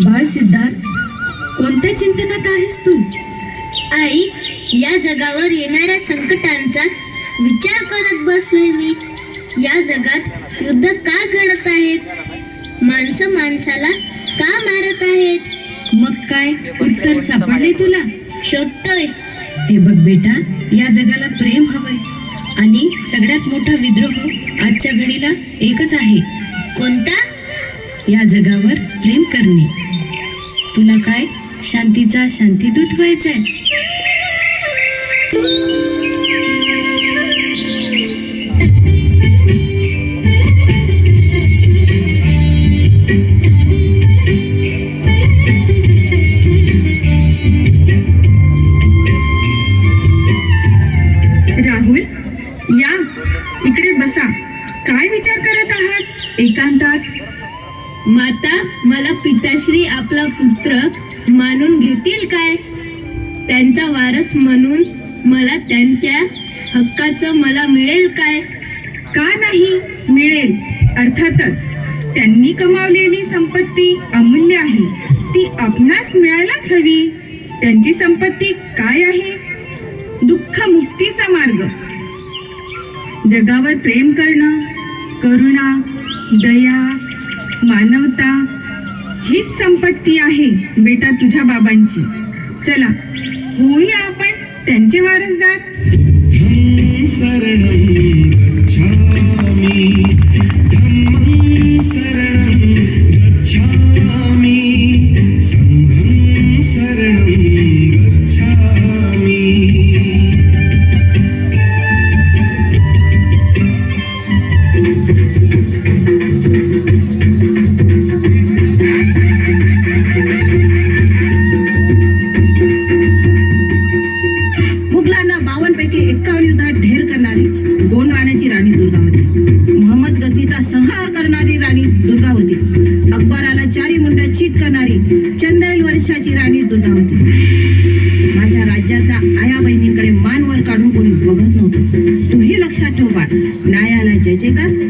बाळ सिद्धार्थ कोणत्या चिंतनात आहेस तू? आई या जगावर येणाऱ्या संकटांचा विचार करत बसलोय मी. या जगात युद्ध का घडत आहेत? माणसं माणसाला का मारत आहेत? मग काय उत्तर सापडले तुला? शोधतोय. हे बघ बेटा या जगाला प्रेम हवंय. आणि सगळ्यात मोठा विद्रोह आजच्या घडीला एकच आहे. कोणता? या जगावर प्रेम करणे. तुला काय? शांतीचा शांतीदूत व्हायचंय. राहुल या. इकडे बसा. काय विचार करत आहात? एकांतात माता मला पिताश्री आपला पुत्र मानून घेतील काय? त्यांचा वारस म्हणून मला त्यांच्या हक्काचं मला मिळेल काय? का नाही मिळेल? अर्थातच त्यांनी कमावलेली संपत्ती अमूल्य आहे. ती आपणास मिळायलाच हवी. त्यांची संपत्ती काय आहे? दुःख मुक्तीचा मार्ग. जगावर प्रेम करणं करुणा दया मानवता हीच संपत्ती आहे बेटा तुझ्या बाबांची. चला होई आपण त्यांचे वारसदार. चंदाईल वर्षाची राणी दुर्गावती. माझ्या राज्याचा आया बहिणींकडे मान वर काढून कोणी बघत नव्हतं. तूही लक्षात ठेव बाळ. न्यायाला जय जयकार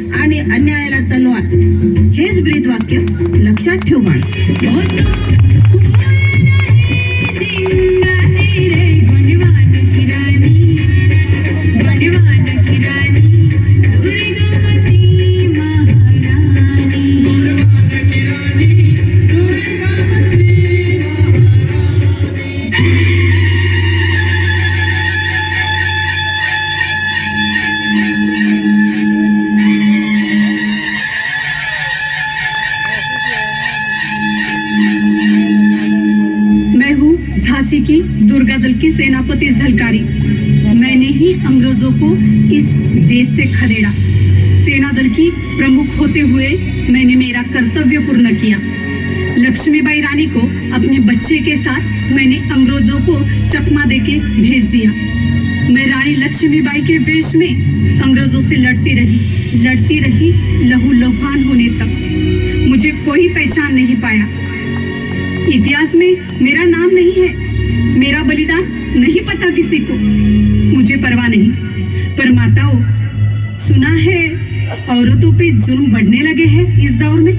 सेना दल की प्रमुख होते हुए मैंने मेरा कर्तव्य पूर्ण किया। लक्ष्मीबाई रानी को अपने बच्चे के साथ मैंने अंग्रेज़ों को चकमा देके भेज दिया। मैं रानी लक्ष्मीबाई के वेश में अंग्रेज़ों से लड़ती रही। लड़ती रही लहू लुहान होने तक। मुझे कोई पहचान नहीं पाया। इतिहास में मेरा नाम नहीं है। मेरा बलिदान नहीं पता किसी को। मुझे परवाह नहीं। पर माताओं, सुना है औरतों पे जुल्म बढ़ने लगे हैं इस दौर में।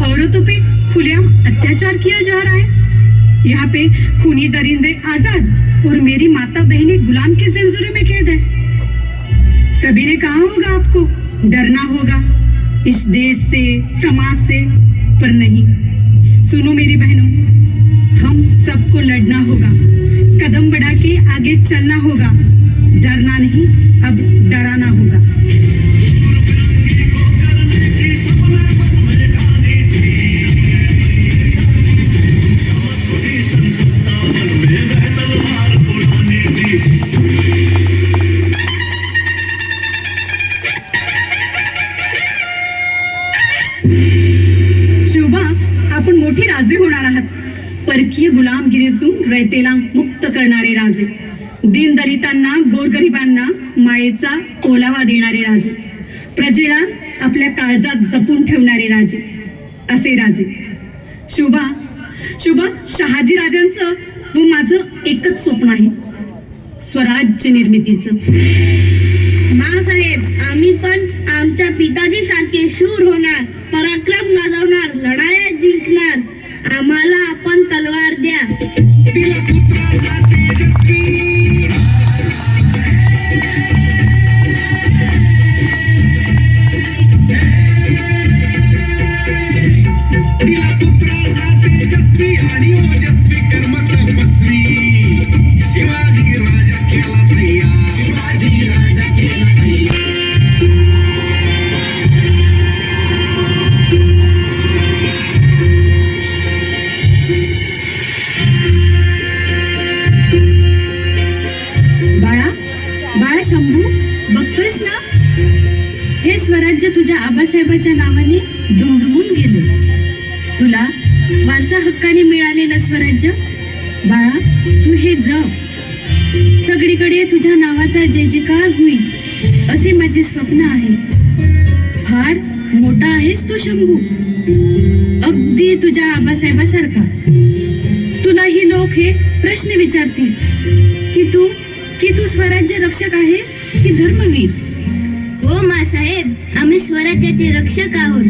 औरतों पे खुलेआम अत्याचार किया जा रहा है। यहाँ पे खूनी दरिंदे आज़ाद और मेरी माता बहनें गुलाम के जंजीरों में कैद है। सभी ने कहा होगा आपको, डरना होगा। इस देश से, समाज से, पर नहीं। सुनो मेरी बहनों, हम सबको लड़ना होगा। कदम बढ़ा के आगे चलना होगा। डरना नहीं, अब डराना होगा। रयतेला मुक्त करणारे राजे. दीनदलितांना गोरगरिबांना मायेचा ओलावा देणारे राजे. प्रजेला आपल्या काळजात जपून ठेवणारे राजे. असे राजे. शुभा शुभा शहाजी राजांचं व माझं एकच स्वप्न आहे. स्वराज्य निर्मितीचं. मासाहेब आम्ही पण आमच्या पिताजी सारखे शूर होणार पराक्रम गाजवणार लढाया जिंकणार. आम्हाला आपण तलवार द्या. शंभू बघतोयस ना? हे स्वराज्य तुझ्या आबासाहेबाच्या नावाने दुमदुमून गेलं. तुला वारसा हक्काने मिळालेलं स्वराज्य? बाळा तू हे जप सगळीकडे तुझ्या नावाचा जय जयकार होईल असे माझे स्वप्न आहे. फार मोठा आहेस तू शंभू. अगदी तुझ्या आबासाहेबासारखा. तुलाही लोक हे प्रश्न विचारतील की तू की तू स्वराज्य रक्षक आहेस की धर्मवीर? हो मासाहेब आम्ही स्वराज्याचे रक्षक आहोत.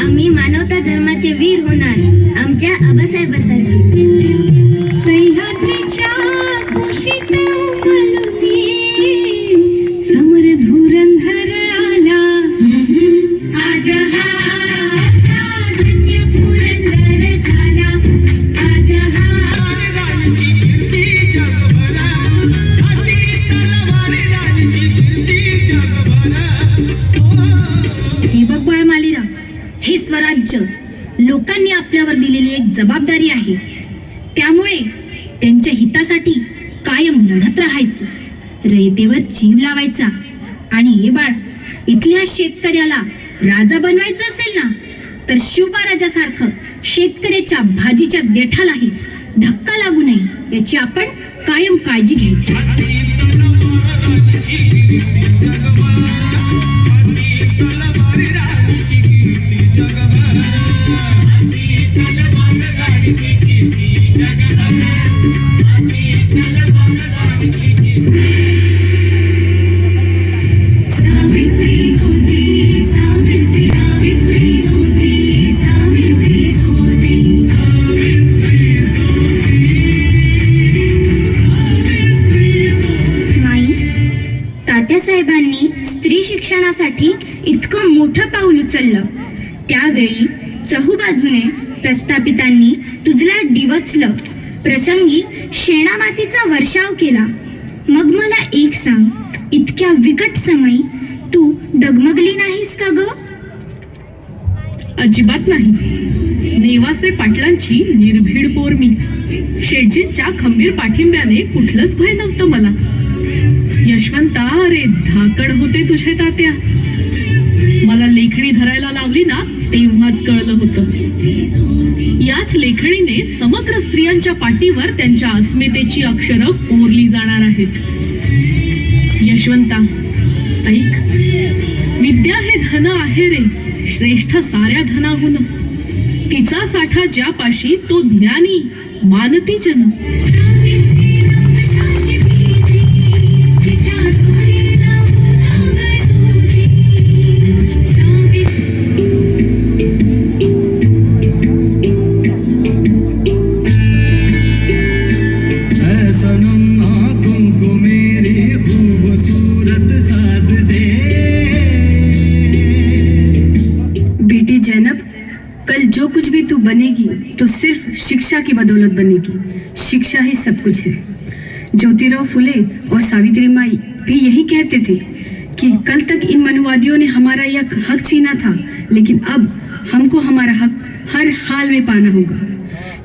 आम्ही मानवता धर्माचे वीर होणार. आमच्या आबासाहेबासारखे. सह्याद्रीच्या कुशीत आपल्यावर एक जबाबदारी आहे. त्यामुळे त्यांच्या हितासाठी कायम लढत राहायचं. रयतेवर जीव लावायचा. आणि हे बाळ इथल्या शेतकऱ्याला राजा बनवायचं असेल ना तर शिवबाराजासारखं शेतकऱ्याच्या भाजीच्या देठालाही धक्का लागू नये याची आपण कायम काळजी घ्यायची. तात्यासाहेबांनी स्त्री शिक्षणासाठी इतकं मोठं पाऊल उचललं. त्यावेळी चहूबाजूने प्रस्थापितांनी तुझला डिवचलं. प्रसंगी शेणामातीचा वर्षाव केला. मग मला एक सांग इतक्या विकट समयी तू डगमगली नाहीस का ग? अजिबात नाही. नेवासे पाटलांची निर्भीड पोर मी. शेटजींच्या खंबीर पाठिंब्याने कुठलंच भय नव्हतं मला. यशवंता अरे धाकड होते तुझे तात्या. मला लेखणी धरायला लावली ना तेव्हाच कळलं होतं. याच लेखणीने समग्र स्त्रियांच्या पाठीवर त्यांच्या अस्मितेची अक्षरं कोरली जाणार आहेत. यशवंता ऐक. विद्या हे धन आहे रे श्रेष्ठ साऱ्या धनाहून. तिचा साठा ज्यापाशी तो ज्ञानी मानती जन बेटी जैनब, कल जो कुछ भी तू शिक्षा की बदौलत बनेगी। शिक्षा ही सब कुछ है। ज्योतिराव फुले और सावित्री माई भी यही कहते थे कि कल तक इन मनुवादियों ने हमारा यह हक छीना था, लेकिन अब हमको हमारा हक हर हाल में पाना होगा।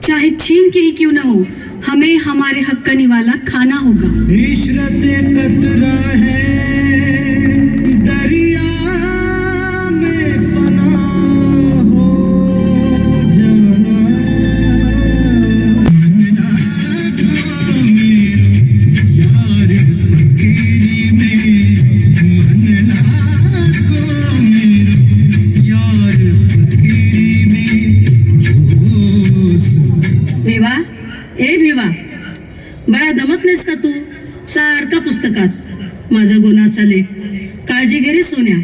चाहे छीन के ही क्यों ना हो हमें हमारे हक का निवाला खाना होगा। इशरत कतरा है ए भिवा बाळा दमत नाहीस का तू? सारखा पुस्तकात. माझा गुन्हा चाले काळजी घे रे सोन्या.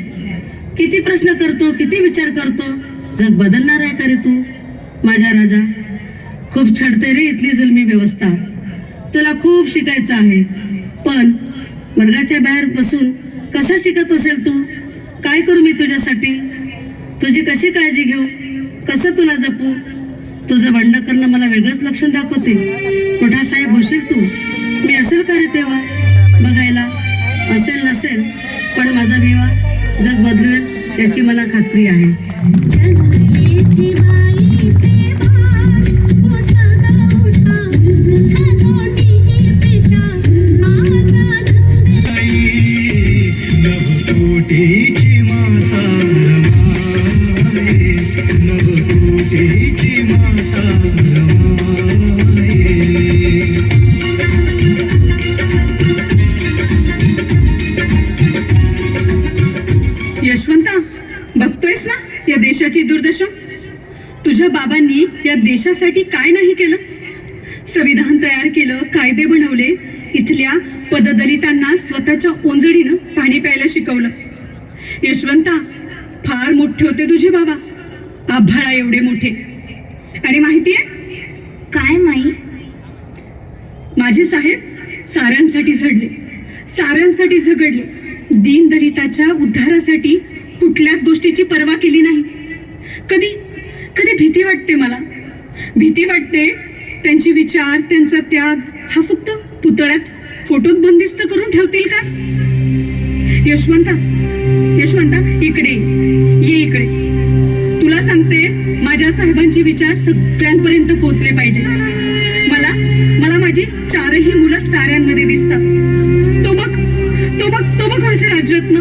किती प्रश्न करतो किती विचार करतो? जग बदलणार आहे का रे तू? माझ्या राजा खूप छडते रे इथली जुलमी व्यवस्था. तुला खूप शिकायचं आहे. पण वर्गाच्या बाहेर बसून कसं शिकत असेल तू? काय करू मी तुझ्यासाठी? तुझी कशी काळजी घेऊ? कसं तुला जपू? तुझं भांडण करणं मला वेगळंच लक्षण दाखवते. मोठा साहेब होशील तू? मी असेल का रे तेव्हा? बघायला. असेल नसेल पण माझा विवाह जग बदलवेल याची मला खात्री आहे. Hey. देशासाठी काय नाही केलं? संविधान तयार केलं कायदे बनवले इथल्या पददलितांना स्वतःच्या ओंजळीनं पाणी प्यायला शिकवलं. यशवंता फार मोठे होते तुझे बाबा. आभाळा एवढे मोठे. आणि माहितीये काय माई माझे साहेब साऱ्यांसाठी झडले. साऱ्यांसाठी झगडले. दीनदलिताच्या उद्धारासाठी कुठल्याच गोष्टीची पर्वा केली नाही. कधी? कधी भीती वाटते मला. भीती वाटते त्यांचे विचार त्यांचा त्याग हा फक्त पुतळ्यात फोटोत बंदिस्त करून ठेवतील का? यशवंता यशवंता इकडे ये. इकडे. तुला सांगते माझ्या साहेबांचे विचार सगळ्यांपर्यंत पोहोचले पाहिजे. मला मला माझी चारही मुलं साऱ्यांमध्ये दिसतात. तो बघ तो बघ तो बघ माझे राजरत्न.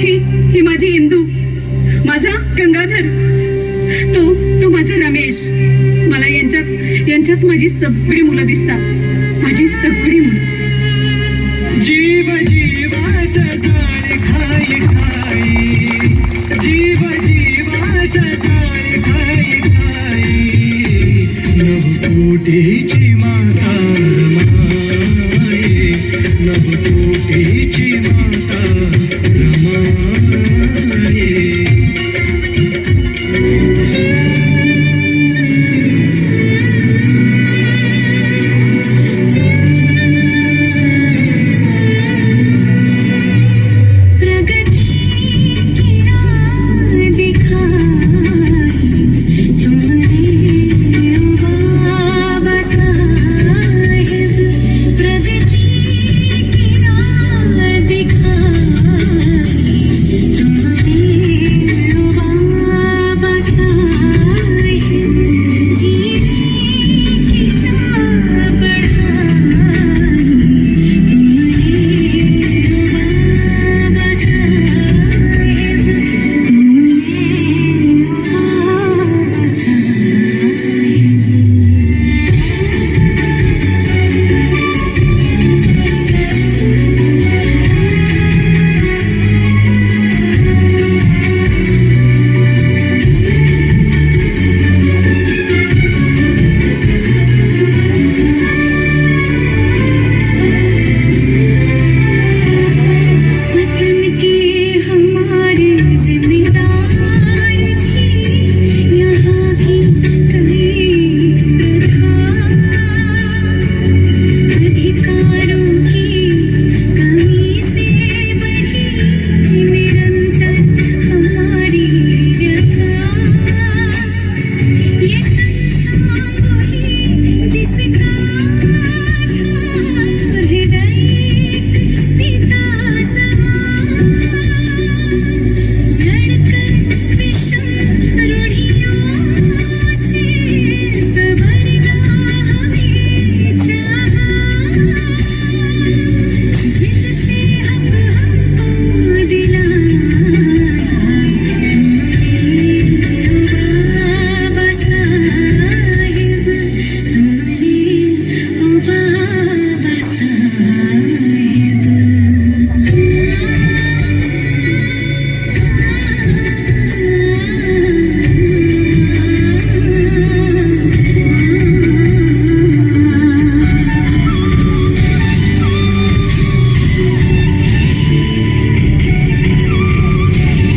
ही ही माझी इंदू. माझा गंगाधर. तो तो माझा रमेश. मला यांच्यात यांच्यात माझी सगळी मुलं दिसतात. माझी सगळी मुलं.